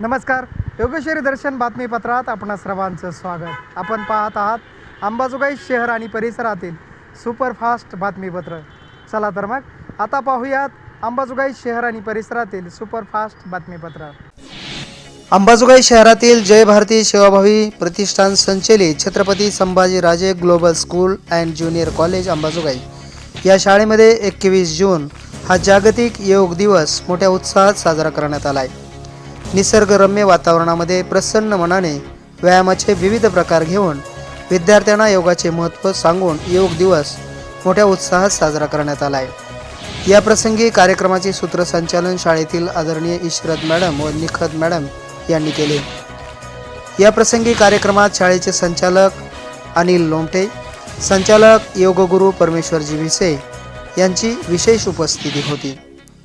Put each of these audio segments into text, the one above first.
नमस्कार. योगेश्वरी दर्शन बातमीपत्रात आपण सर्वांचं स्वागत. आपण पाहत आहात अंबाजोगाई शहर आणि परिसरातील सुपरफास्ट बातमीपत्र. चला तर मग आता पाहूयात अंबाजोगाई शहर आणि परिसरातील सुपरफास्ट बातमीपत्र. अंबाजोगाई शहरातील जय भारती सेवाभावी प्रतिष्ठान संचलित Chhatrapati Sambhaji Raje global school and junior college Ambajogai. या शाळेमध्ये एकवीस जून हा जागतिक योग दिवस मोठ्या उत्साहात साजरा करण्यात आला आहे निसर्गरम्य वातावरणामध्ये प्रसन्न मनाने व्यायामाचे विविध प्रकार घेऊन विद्यार्थ्यांना योगाचे महत्त्व सांगून योग दिवस मोठ्या उत्साहात साजरा करण्यात आला आहे या प्रसंगी कार्यक्रमाचे सूत्रसंचालन शाळेतील आदरणीय इशरत मॅडम व निखत मॅडम यांनी केले. या प्रसंगी कार्यक्रमात शाळेचे संचालक अनिल लोमटे संचालक योगगुरू परमेश्वरजी भिसे यांची विशेष उपस्थिती होती.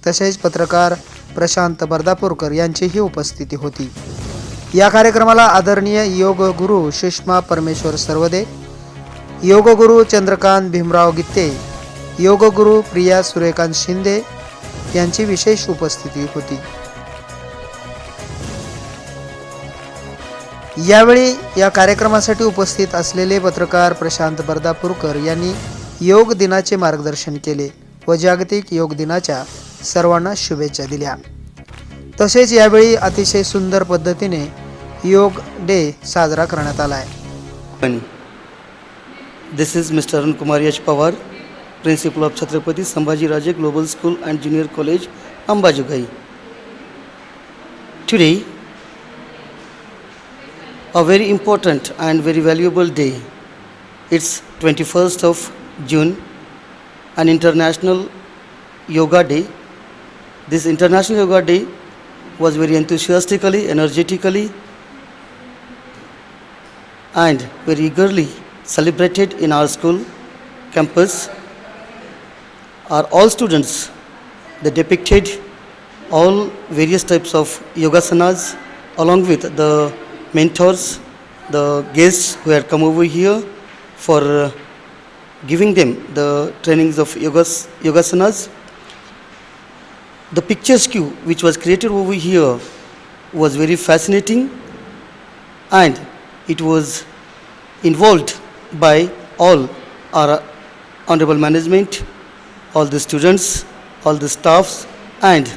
तसेच पत्रकार प्रशांत बर्दापूरकर यांचीही उपस्थिती होती. या कार्यक्रमाला आदरणीय योग गुरु सुषमा परमेश्वर सर्वदे योग गुरु चंद्रकांत भीमराव गित्ते योग गुरु प्रिया सूर्यकांत शिंदे यांची विशेष उपस्थिती होती. यावेळी या कार्यक्रमासाठी उपस्थित असलेले पत्रकार प्रशांत बर्दापूरकर यांनी योग दिनाचे मार्गदर्शन केले व जागतिक योग दिनाच्या सर्वांना शुभेच्छा दिल्या. तसेच यावेळी अतिशय सुंदर पद्धतीने योग डे साजरा करण्यात आला आहे. This is mister Arun Kumar Yash Pawar principal of Chhatrapati Sambhajiraje global school and junior college Ambajogai today a very important and very valuable day it's twenty first of June and international yoga day This International Yoga Day was very enthusiastically, energetically, and very eagerly celebrated in our school campus. Are all students they depicted all various types of yogasanas along with the mentors the guests who had come over here for uh, giving them the trainings of yogas, yogasanas the picturesque which was created over here was very fascinating and it was involved by all our honorable management, all the students, all the staffs, and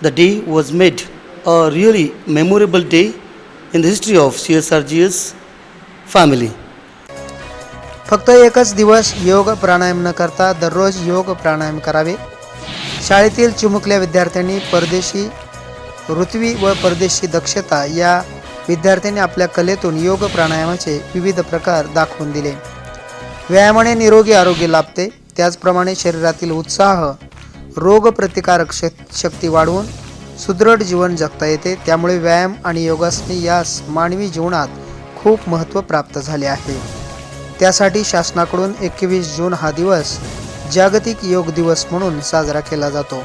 the day was made a really memorable day in the history of CSRGS family. फक्त एकच दिवस योग प्राणायाम न करता दररोज योग प्राणायाम करावे शाळेतील चिमुकल्या विद्यार्थ्यांनी परदेशी ऋत्वी व परदेशी दक्षता या विद्यार्थ्यांनी आपल्या कलेतून योग प्राणायामाचे विविध प्रकार दाखवून दिले. व्यायामाने निरोगी आरोग्य लाभते. त्याचप्रमाणे शरीरातील उत्साह रोगप्रतिकारक शक्ती वाढवून सुदृढ जीवन जगता येते. त्यामुळे व्यायाम आणि योगासने यास मानवी जीवनात खूप महत्त्व प्राप्त झाले आहे. त्यासाठी शासनाकडून एकवीस जून हा दिवस जागतिक योग दिवस म्हणून साजरा केला जातो.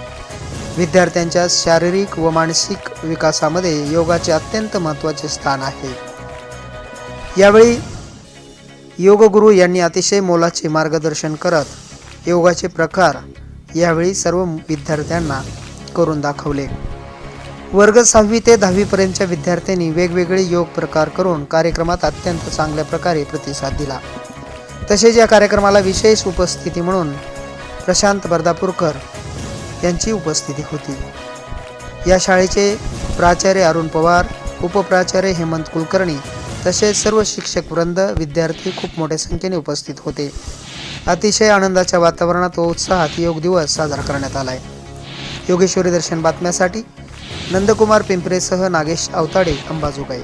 विद्यार्थ्यांच्या शारीरिक व मानसिक विकासामध्ये योगाचे अत्यंत महत्त्वाचे स्थान आहे. यावेळी योगगुरू यांनी अतिशय मोलाचे मार्गदर्शन करत योगाचे प्रकार यावेळी सर्व विद्यार्थ्यांना करून दाखवले. वर्ग सहावी ते दहावीपर्यंतच्या विद्यार्थ्यांनी वेगवेगळे योग प्रकार करून कार्यक्रमात अत्यंत चांगल्या प्रकारे प्रतिसाद दिला. तसेच या कार्यक्रमाला विशेष उपस्थिती म्हणून प्रशांत बर्दापूरकर यांची उपस्थिती होती. या शाळेचे प्राचार्य अरुण पवार उपप्राचार्य हेमंत कुलकर्णी तसेच सर्व शिक्षक वृंद विद्यार्थी खूप मोठ्या संख्येने उपस्थित होते. अतिशय आनंदाच्या वातावरणात व उत्साहात योग दिवस साजरा करण्यात आला आहे योगेश्वरी दर्शन बातम्यासाठी नंदकुमार पिंपरेसह नागेश अवताडे अंबाजोगाई.